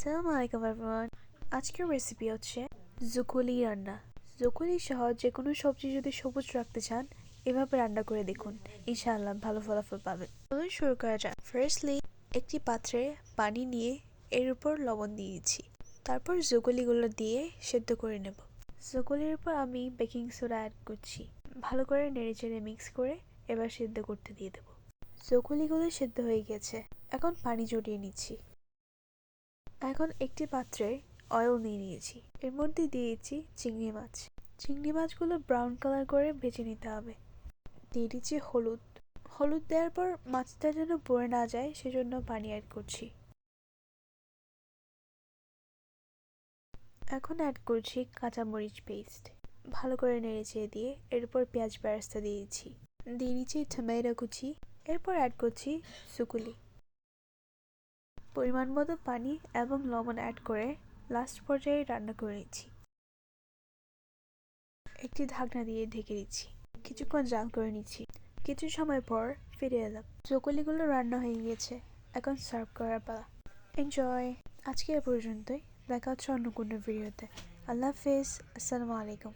আসসালামু আলাইকুম এভরিওয়ান আজকের রেসিপি হচ্ছে জুকুলি রান্না। জুকুলি সহ যে কোনো সবজি যদি সবুজ রাখতে চান, এভাবে রান্না করে দেখুন। ইনশাআল্লাহ ভালো ফলাফল পাবেন। চলুন শুরু করা যাক। ফার্স্টলি একটি পাত্রে পানি নিয়ে এর উপর লবণ দিয়েছি তারপর জুকুলিগুলো দিয়ে সেদ্ধ করে নেব। জুকুলির উপর আমি বেকিং সোডা অ্যাড করছি। ভালো করে নেড়ে চেড়ে মিক্স করে এবার সেদ্ধ করতে দিয়ে দেবো। জকুলিগুলো সেদ্ধ হয়ে গেছে। এখন পানি জড়িয়ে নিচ্ছি। এখন একটি পাত্রে অয়েল নিয়ে নিয়েছি। এর মধ্যে দিয়েছি চিংড়ি মাছ। চিংড়ি মাছগুলো ব্রাউন কালার করে ভেজে নিতে হবে। দিয়ে দিচ্ছি হলুদ। হলুদ দেওয়ার পর মাছটা যেন পড়ে না যায়, সেজন্য পানি অ্যাড করছি। এখন অ্যাড করছি কাঁচামরিচ পেস্ট ভালো করে নেড়ে চেড়ে দিয়ে এরপর পেঁয়াজ বেরাস্তা দিয়েছি দিয়ে দিচ্ছি টমেটো কুচি। এরপর অ্যাড করছি সুকুলি। পরিমাণ মতো পানি এবং লবণ অ্যাড করে লাস্ট পর্যায়ে রান্না করে নিচ্ছি। একটি ঢাকনা দিয়ে ঢেকে দিচ্ছি। কিছুক্ষণ জাল করে নিচ্ছি। কিছু সময় পর ফিরে এলাম। চকলিগুলো রান্না হয়ে গিয়েছে। এখন সার্ভ করার পালা। এনজয় আজকে এ পর্যন্তই। দেখা হচ্ছে অন্য কোনো ভিডিওতে আল্লাহ হাফেজ। আসসালামু আলাইকুম।